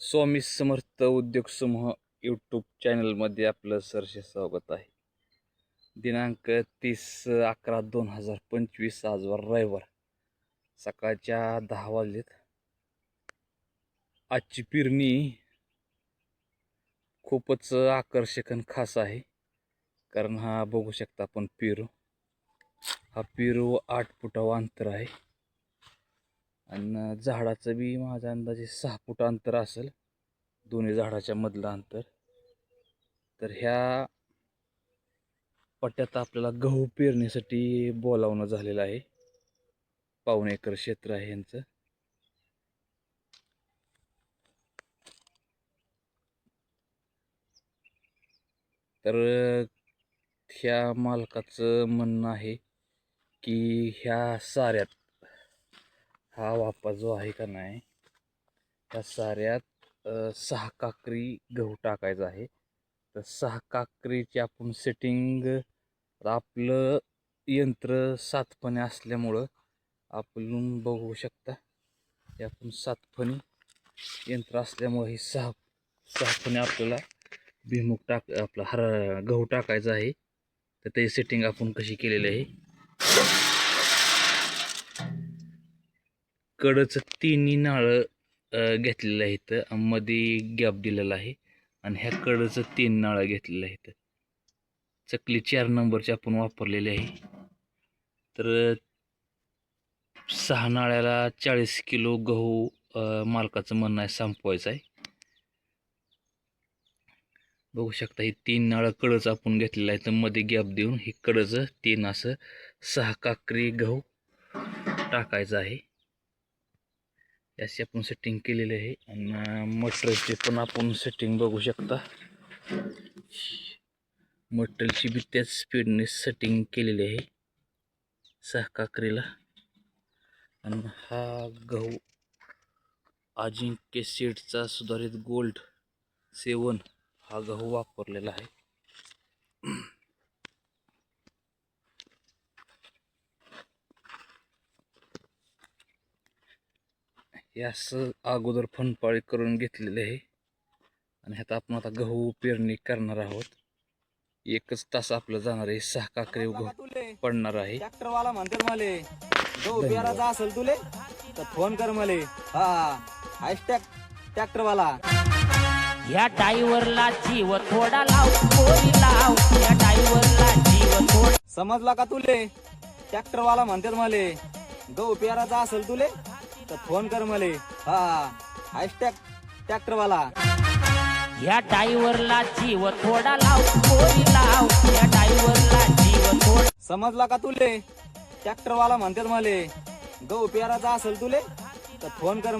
स्वामी समर्थ उद्योग समूह यूट्यूब चॅनलमध्ये आपलं सरसे स्वागत आहे. दिनांक तीस अकरा दोन हजार पंचवीस आजवर रविवार. सकाळच्या दहा वाजलेत. आजची पेरणी खूपच आकर्षक आणि खास आहे. कारण हा बघू शकता आपण पेरू. हा पेरू आठ फुटावं अंतर आहे. आणि झाडाचं बी माझ्या अंदाजे सहा फूट अंतर असेल. दोन्ही झाडाच्या मधलं अंतर. तर ह्या पट्ट्यात आपल्याला गहू पेरणीसाठी बोलावणं झालेलं आहे. पाऊण एकर क्षेत्र आहे यांचं. तर ह्या मालकाचं म्हणणं आहे की ह्या साऱ्यात हा वापा जो आहे का नाही त्या साऱ्यात सहा काकरी गहू टाकायचा आहे. तर सहा काकरीची आपण सेटिंग आपलं यंत्र सातपणे असल्यामुळं आपण बघू शकता. हे आपण सातफणी यंत्र असल्यामुळं हे सहा सहापणे आपल्याला भिमुख टाक आपला हर गहू टाकायचा आहे. तर ते सेटिंग आपण कशी केलेली आहे. कडचं तिन्ही नाळं घेतलेलं आहेत. इथं मध्ये गॅप दिलेला आहे. आणि ह्या कडचं तीन नाळं घेतलेलं आहेत. चकली चार नंबरची आपण वापरलेली आहे. तर सहा नाळ्याला चाळीस किलो गहू मालकाचं म्हणणं आहे संपवायचं आहे. बघू शकता ही तीन नाळं कडच आपण घेतलेलं आहे. तर मध्ये गॅप देऊन ही कडचं तीन असं सहा काकरी गहू टाकायचं आहे. याची आपण सेटिंग केलेली आहे. आणि मटरची पण आपण सेटिंग बघू शकता. मटरची बी त्याच स्पीडने सेटिंग केलेली आहे. सहा काकरीला आणि हा गहू अजिंक्य सीडचा सुधारित गोल्ड सेवन हा गहू वापरलेला आहे. हे असं अगोदर फनपाळी करून घेतलेले आहे. आणि ह्यात आपण आता गहू पेरणी करणार आहोत. एकच तास आपलं जाणार आहे. सहा काकरी गहू पडणार आहे. ट्रॅक्टर वाला म्हणतात मले जो पेराचा असेल तुले तर फोन कर मले. हा हॅशटॅग ट्रॅक्टर वाला या डायव्हरला जीव थोडा लाव पोरी लाव. या डायव्हरला जीव थोडा समजला का तुले? ट्रॅक्टर वाला म्हणतात मले गहू पेराचा असेल तुले तर फोन कर मले. हा हॅशटॅग ट्रॅक्टर वाला या डायव्हरला जीव थोडा लाव लाव. या डायव्हरला जीव थोडा समजला का तुले? ट्रॅक्टर वाला म्हणतात मले. गहू पेराचा असेल तुले तर फोन कर